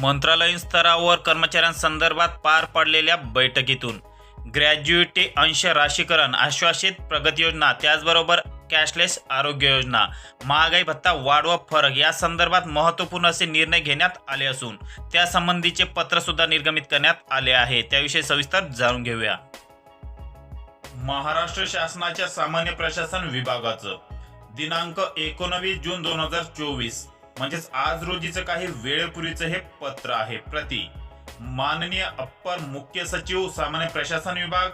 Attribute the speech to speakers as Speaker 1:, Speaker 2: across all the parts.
Speaker 1: मंत्रालयीन स्तरावर कर्मचाऱ्यांसंदर्भात पार पडलेल्या बैठकीतून ग्रॅज्युएटी अंश राशीकरण आश्वासित प्रगती योजना त्याचबरोबर कॅशलेस आरोग्य योजना महागाई भत्ता वाढ व फरक या संदर्भात महत्त्वपूर्ण असे निर्णय घेण्यात आले असून त्यासंबंधीचे पत्रसुद्धा निर्गमित करण्यात आले आहे. त्याविषयी सविस्तर जाणून घेऊया. महाराष्ट्र शासनाच्या सामान्य प्रशासन विभागाचं दिनांक एकोणवीस जून दोन हजार चोवीस म्हणजेच आज रोजीचं काही वेळेपूर्वीचं हे पत्र आहे. प्रति माननीय अप्पर मुख्य सचिव सामान्य प्रशासन विभाग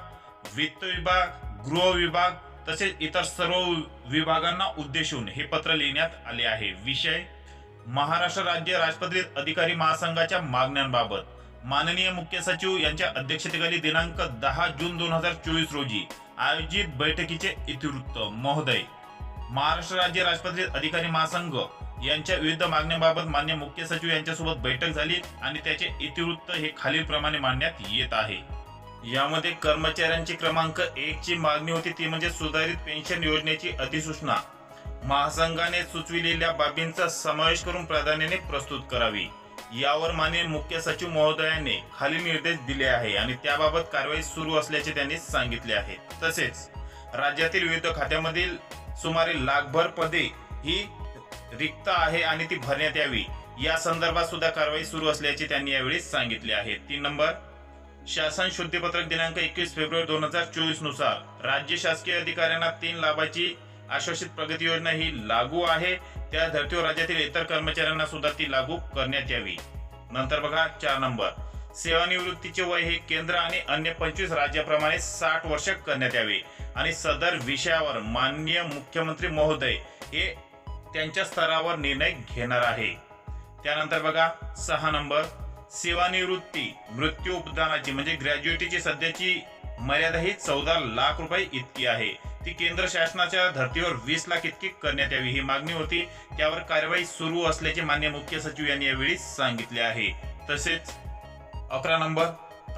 Speaker 1: वित्त विभाग गृह विभाग तसेच इतर सर्व विभागांना उद्देशून हे पत्र लिहिण्यात आले आहे. विषय महाराष्ट्र राज्य राजपत्रित अधिकारी महासंघाच्या मागण्यांबाबत. माननीय मुख्य सचिव यांच्या अध्यक्षतेखाली दिनांक दहा जून दोन हजार चोवीस रोजी आयोजित बैठकीचे इतिवृत्त महोदय. महाराष्ट्र राज्य राजपत्रित अधिकारी महासंघ यांच्या विविध मागण्यांबाबत मान्य मुख्य सचिव यांच्यासोबत बैठक झाली आणि त्याचे इतिवृत्त हे खालीलप्रमाणे मांडण्यात येत आहे. यामध्ये कर्मचाऱ्यांची क्रमांक एक ची मागणी होती ती म्हणजे सुधारित पेन्शन योजनेची अधिसूचना. महासंघाने सुचविलेल्या बाबींचा समावेश करून प्राधान्याने प्रस्तुत करावी. यावर माननीय मुख्य सचिव महोदयाने खाली निर्देश दिले आहे आणि त्याबाबत कारवाई सुरू असल्याचे त्यांनी सांगितले आहे. तसेच राज्यातील विविध खात्यामधील सुमारे लाखभर पदे ही रिक्त आहे आणि ती भरण्यात यावी. या संदर्भात सुद्धा कारवाई सुरू असल्याचे त्यांनी यावेळी सांगितले आहे. तीन नंबर. शासन शुद्धीपत्रक दिनांक एकवीस फेब्रुवारी दोन हजार चोवीसनुसार राज्य शासकीय अधिकाऱ्यांना तीन लाभाची आश्वासित प्रगती योजना ही लागू आहे. त्या धर्तीवर राज्यातील इतर कर्मचाऱ्यांना सुद्धा ती लागू करण्यात यावी. नंतर बघा चार नंबर. सेवानिवृत्तीचे वय हे केंद्र आणि अन्य पंचवीस राज्याप्रमाणे साठ वर्ष करण्यात यावे. आणि सदर विषयावर माननीय मुख्यमंत्री महोदय हे त्यांच्या स्तरावर निर्णय घेणार आहे. त्यानंतर बघा सहा नंबर सेवानिवृत्ती मृत्यू उपदानाची म्हणजे ग्रॅज्युएटीची सध्याची मर्यादा ही चौदा लाख रुपये इतकी आहे. ती केंद्र शासनाच्या धर्तीवर वीस लाख इतकी करण्यात यावी ही मागणी होती. त्यावर कार्यवाही सुरू असल्याचे मान्य मुख्य सचिव यांनी यावेळी सांगितले आहे. तसेच अकरा नंबर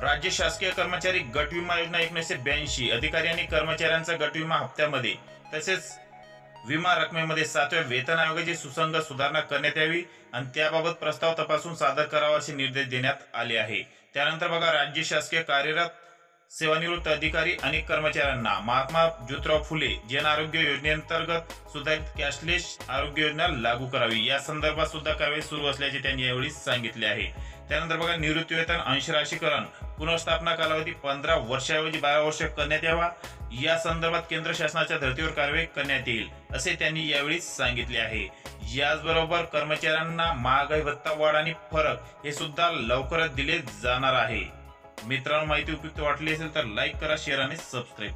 Speaker 1: राज्य शासकीय कर्मचारी गट विमा योजना एकोणीसशे ब्याऐंशी अधिकारी आणि कर्मचाऱ्यांचा गट विमा हप्त्यामध्ये. तसेच विमा रकमेमध्ये सातव्या वेतन आयोगाची सुसंगत सुधारणा करण्यात यावी आणि त्याबाबत प्रस्ताव तपासून सादर करावा असे निर्देश देण्यात आले आहे. त्यानंतर बघा राज्य शासकीय कार्यरत सेवानिवृत्त अधिकारी आणि कर्मचाऱ्यांना महात्मा ज्योतिराव फुले जन आरोग्य योजनेअंतर्गत सुधारित कॅशलेस आरोग्य योजना लागू करावी. या संदर्भात सुद्धा कारवाई सुरू असल्याचे त्यांनी यावेळी सांगितले आहे. त्यानंतर बघा निवृत्तीवेतन अंशराशीकरण पुनर्स्थापना कालावधी पंधरा वर्षाऐवजी बारा वर्ष करण्यात यावा. या संदर्भात केंद्र शासनाच्या धर्तीवर कारवाई करण्यात येईल असे त्यांनी यावेळी सांगितले आहे. याचबरोबर कर्मचाऱ्यांना महागाई भत्ता वाढ आणि फरक हे सुद्धा लवकरच दिले जाणार आहे. मित्रांनो माहिती उपयुक्त वाटली असेल तर लाईक करा शेअर आणि सबस्क्राईब